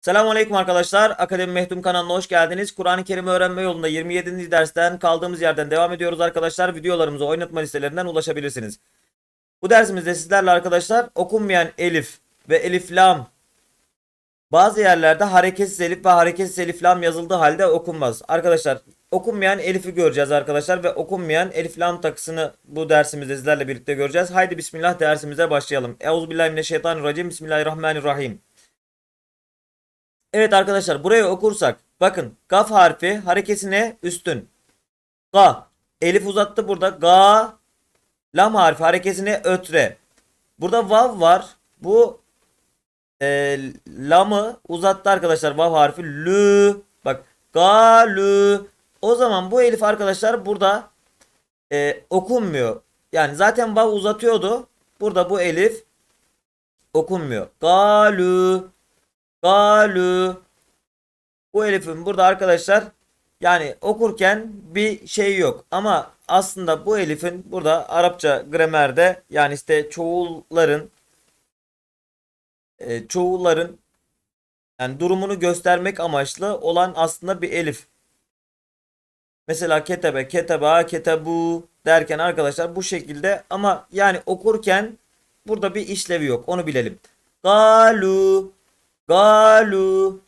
Selamünaleyküm arkadaşlar. Akademi Mehtum kanalına hoş geldiniz. Kur'an-ı Kerim öğrenme yolunda 27. dersten kaldığımız yerden devam ediyoruz arkadaşlar. Videolarımıza oynatma listelerinden ulaşabilirsiniz. Bu dersimizde sizlerle arkadaşlar okunmayan elif ve elif lam bazı yerlerde hareketsiz elif ve hareketsiz elif lam yazıldığı halde okunmaz. Arkadaşlar okunmayan elifi göreceğiz arkadaşlar ve okunmayan elif lam takısını bu dersimizde sizlerle birlikte göreceğiz. Haydi bismillah dersimize başlayalım. Euzubillahimineşşeytanirracim. Bismillahirrahmanirrahim. Evet arkadaşlar burayı okursak bakın gaf harfi harekesine üstün. Ga. Elif uzattı burada. Ga. Lam harfi harekesine ötre. Burada vav var. Bu e, lamı uzattı arkadaşlar vav harfi. Lü. Bak. Ga lü. O zaman bu elif arkadaşlar burada e, okunmuyor. Yani zaten vav uzatıyordu. Burada bu elif okunmuyor. Galü. Galü. Bu elifin burada arkadaşlar yani okurken bir şey yok. Ama aslında bu elifin burada Arapça gramerde yani işte çoğulların e, çoğulların yani durumunu göstermek amaçlı olan aslında bir elif. Mesela ketebe, keteba, ketebu derken arkadaşlar bu şekilde ama yani okurken burada bir işlevi yok. Onu bilelim. Galu Galu.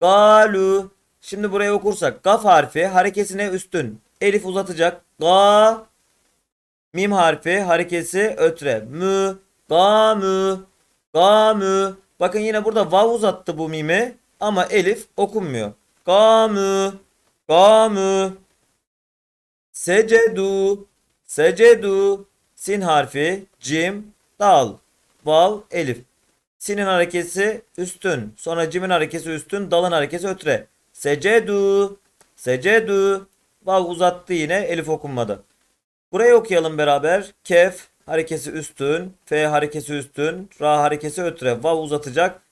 Galu. Şimdi buraya okursak gaf harfi harekesine üstün. Elif uzatacak. Ga. Mim harfi harekesi ötre. Mü. Ga mü. Ga mü. Bakın yine burada vav uzattı bu mimi. Ama elif okunmuyor. Ga mü. Ga mü. Secedu. Secedu. Sin harfi. Cim. Dal. Vav. Elif. Sinin harekesi üstün. Sonra cimin harekesi üstün. Dalın harekesi ötre. Secedu. Secedu. Vav uzattı yine. Elif okunmadı. Burayı okuyalım beraber. Kef harekesi üstün. F harekesi üstün. Ra harekesi ötre. Vav uzatacak.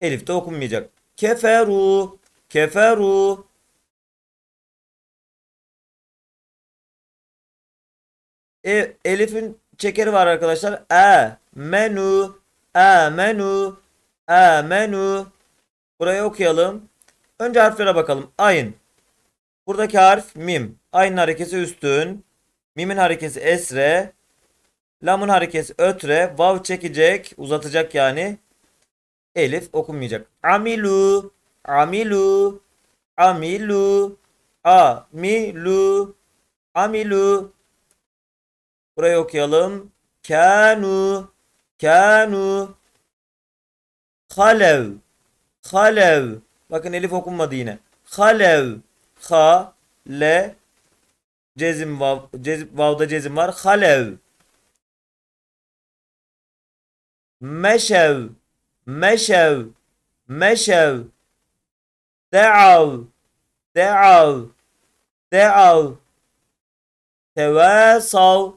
Elif de okunmayacak. Keferu. Keferu. E, Elif'in çekeri var arkadaşlar. E. Menü. Amenu. Amenu. Burayı okuyalım. Önce harflere bakalım. Ayn. Buradaki harf mim. Aynın harekesi üstün. Mimin harekesi esre. Lamın harekesi ötre. Vav çekecek. Uzatacak yani. Elif okunmayacak. Amilu. Amilu. Amilu. Amilu. Amilu. Burayı okuyalım. Kanu. Kanu. Halev. Halev. Bakın elif okunmadı yine. Halev. Ha Le. Cezim vav, cezim, vavda cezim var. Halev. Meşev. Meşev. Meşev. De'av De'av De'av Tevasav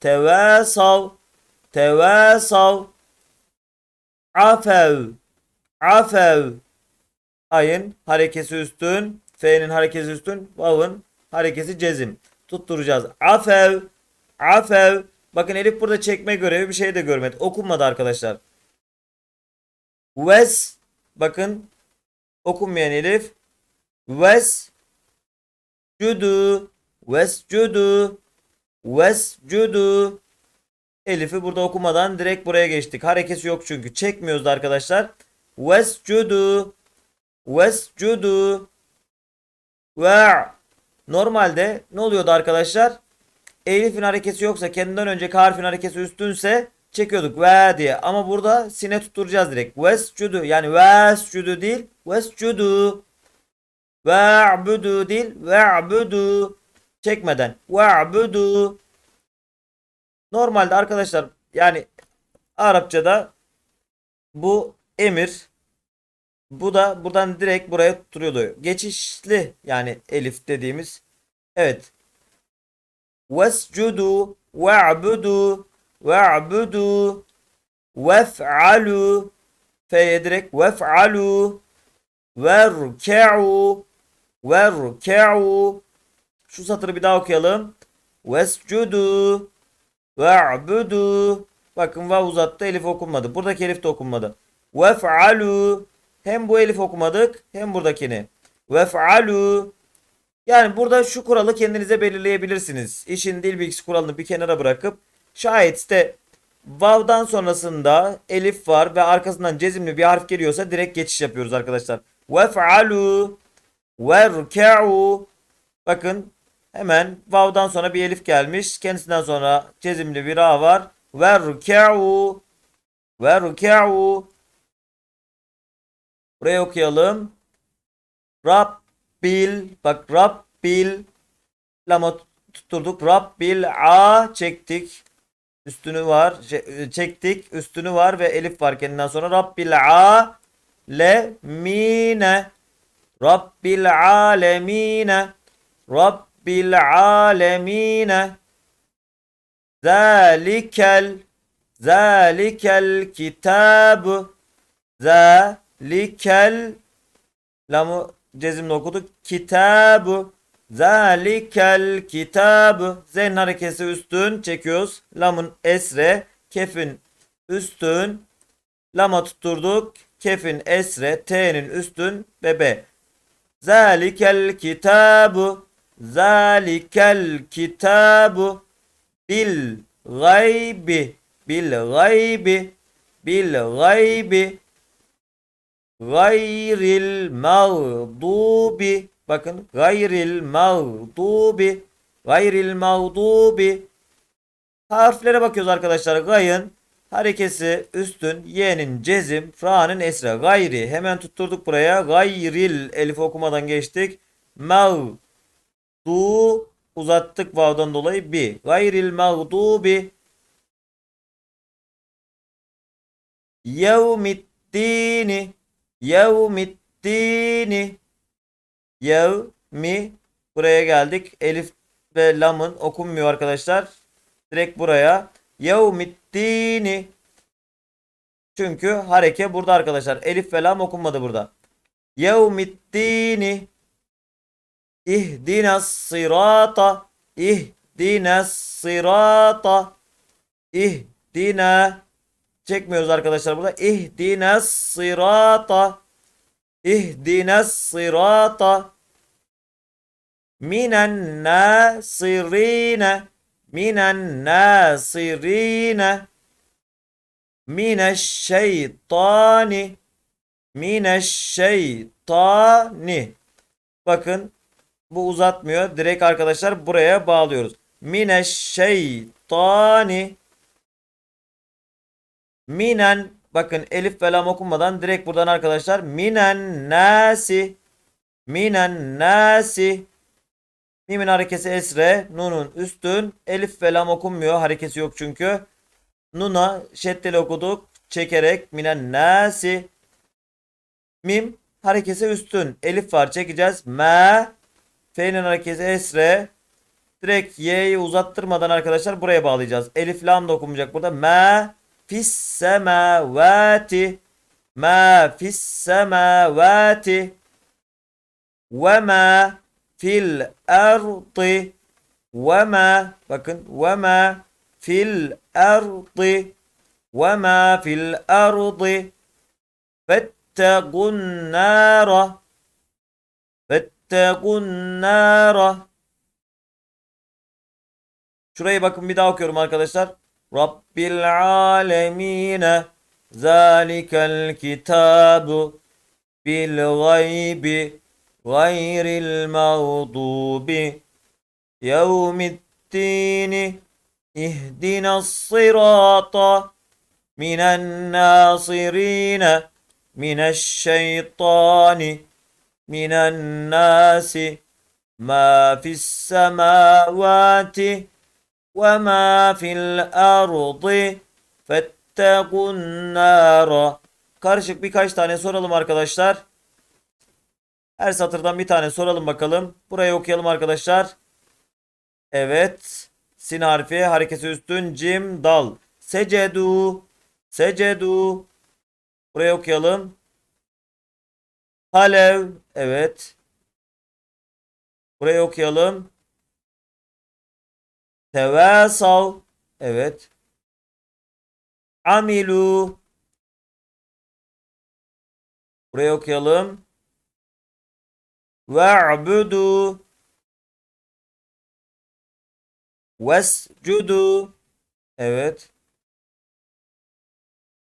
Tevasav Tevasav. Afev Afev Ayın harekesi üstün F'nin harekesi üstün Vav'ın harekesi cezim. Tutturacağız. Afev Afev Bakın Elif burada çekme görevi bir şey de görmedi. Okunmadı arkadaşlar. Ves. Bakın Okunmayan Elif. Ves. Cudu. Ves Cudu. Ves Cudu Elif'i burada okumadan direkt buraya geçtik. Harekesi yok çünkü. Çekmiyoruz da arkadaşlar. Vescudu. Vescudu. Ve Normalde ne oluyordu arkadaşlar? Elif'in harekesi yoksa kendinden önceki harfin harekesi üstünse çekiyorduk ve diye. Ama burada sine tutturacağız direkt. Vescudu yani vescudu değil. Vescudu. Ve'budu değil. Ve'budu. Çekmeden. Ve'budu. Normalde arkadaşlar yani Arapçada bu emir bu da buradan direkt buraya tutturuyordu. Geçişli yani elif dediğimiz. Evet. Vescudu ve'budu ve'budu vef'alu F'ye direkt vef'alu verke'u verke'u Şu satırı bir daha okuyalım. Vescudu Ve'budu. Bakın vav uzattı elif okunmadı. Buradaki elif de okunmadı. Vef'alu. hem bu elif okumadık hem buradakini. Vef'alu. Yani burada şu kuralı kendinize belirleyebilirsiniz. İşin dil bilgisi kuralını bir kenara bırakıp şayet işte vav'dan sonrasında elif var ve arkasından cezimli bir harf geliyorsa direkt geçiş yapıyoruz arkadaşlar. Vef'alu verka'u Bakın hemen vav'dan sonra bir elif gelmiş. Kendisinden sonra cezimli bir a var. Verka'u verka'u Buraya okuyalım. Rabbil bak Rabbil lama tutturduk. Rabbil a çektik. Üstünü var. çe- Çektik. Üstünü var ve elif var kendinden sonra. Rabbil a le mine Rabbil alemine Rabbil alemine Zalikel Zalikel kitabu Zalikel Lamı cezimle okuduk. Kitabu Zalikel kitabu Zen harekesi üstün çekiyoruz. Lamın esre. Kefin üstün. Lama tutturduk. Kefin esre. T'nin üstün. Bebe. Zalikel kitabu Zalikel kitabu bil gaybi bil gaybi bil gaybi gayril mağdubi. Bakın gayril mağdubi gayril mağdubi. Harflere bakıyoruz arkadaşlar. Gayın harekesi üstün y'nin cezim ra'nın esre gayri hemen tutturduk buraya. Gayril elif okumadan geçtik. Mağ Du uzattık vav'dan dolayı bi. Gayril mağdubi yevmiddini yevmiddini yevmi buraya geldik. Elif ve lamın okunmuyor arkadaşlar. Direkt buraya yevmiddini çünkü hareke burada arkadaşlar. Elif ve lam okunmadı burada. Yevmiddini İhdina sırata İhdina sırata İhdina Çekmiyoruz arkadaşlar burada. İhdina sırata İhdina sırata Minen nasirine Minen nasirine Mineşşeytani Mineşşeytani Bakın bu uzatmıyor. Direkt arkadaşlar buraya bağlıyoruz. Mineşşeytani Minen bakın elif ve lam okunmadan direkt buradan arkadaşlar minen nasi minen nasi Mimin harekesi esre, nunun üstün, elif ve lam okunmuyor. Harekesi yok çünkü. Nuna şeddeli okuduk. Çekerek minen nasi. Mim harekesi üstün. Elif var çekeceğiz. Me F'nin hareketi esre. Direkt y'yi uzattırmadan arkadaşlar buraya bağlayacağız. Elif lam da okunmayacak burada. Ma fis semavati ma fis semavati ve ma fil ardı ve ma bakın ve ma fil ardı ve ma fil ardı fettegun nara Fettekun nara. Şurayı bakın bir daha okuyorum arkadaşlar. Rabbil alemine zalikel kitabu bil gaybi gayril mağdubi yevmiddini ihdinas sırata minen nasirine mineşşeytani من الناس ما في السماوات وما في الأرض فاتقوا النار Karışık birkaç tane soralım arkadaşlar. Her satırdan bir tane soralım bakalım. Burayı okuyalım arkadaşlar. Evet. Sin harfi harekesi üstün cim dal. Secedu. Secedu. Burayı okuyalım. Halev. Evet. Burayı okuyalım. Tevasav. Evet. Amilu. Burayı okuyalım. Ve'budu Vescudu Evet.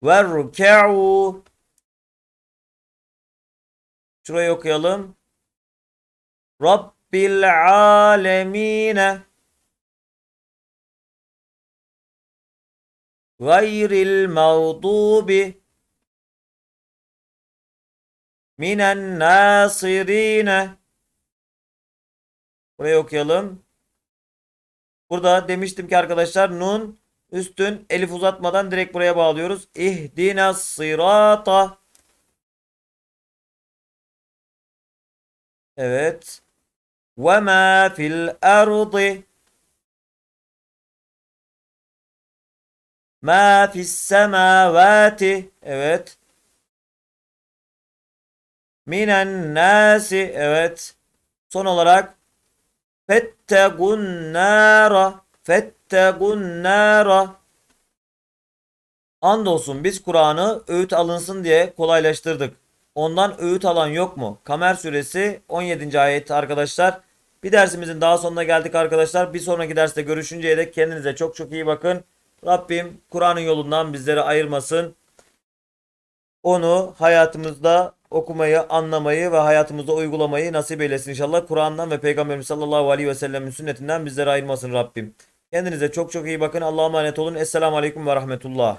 Verka'u Şurayı okuyalım. Rabbil alemine Gayril mağdubi Minen nasirine Burayı okuyalım. Burada demiştim ki arkadaşlar nun üstün elif uzatmadan direkt buraya bağlıyoruz. İhdina sırata. Evet. Ve ma fil ardı. Ma fis semavati. Evet. Minen nasi. Evet. Son olarak Fettegun nara. Fettegun nara. Andolsun biz Kur'an'ı öğüt alınsın diye kolaylaştırdık. Ondan öğüt alan yok mu? Kamer suresi 17. ayet arkadaşlar. Bir dersimizin daha sonuna geldik arkadaşlar. Bir sonraki derste görüşünceye dek kendinize çok çok iyi bakın. Rabbim Kur'an'ın yolundan bizleri ayırmasın. Onu hayatımızda okumayı, anlamayı ve hayatımızda uygulamayı nasip eylesin inşallah. Kur'an'dan ve Peygamberimiz sallallahu aleyhi ve sellemin sünnetinden bizleri ayırmasın Rabbim. Kendinize çok çok iyi bakın. Allah'a emanet olun. Esselamu aleyküm ve rahmetullah.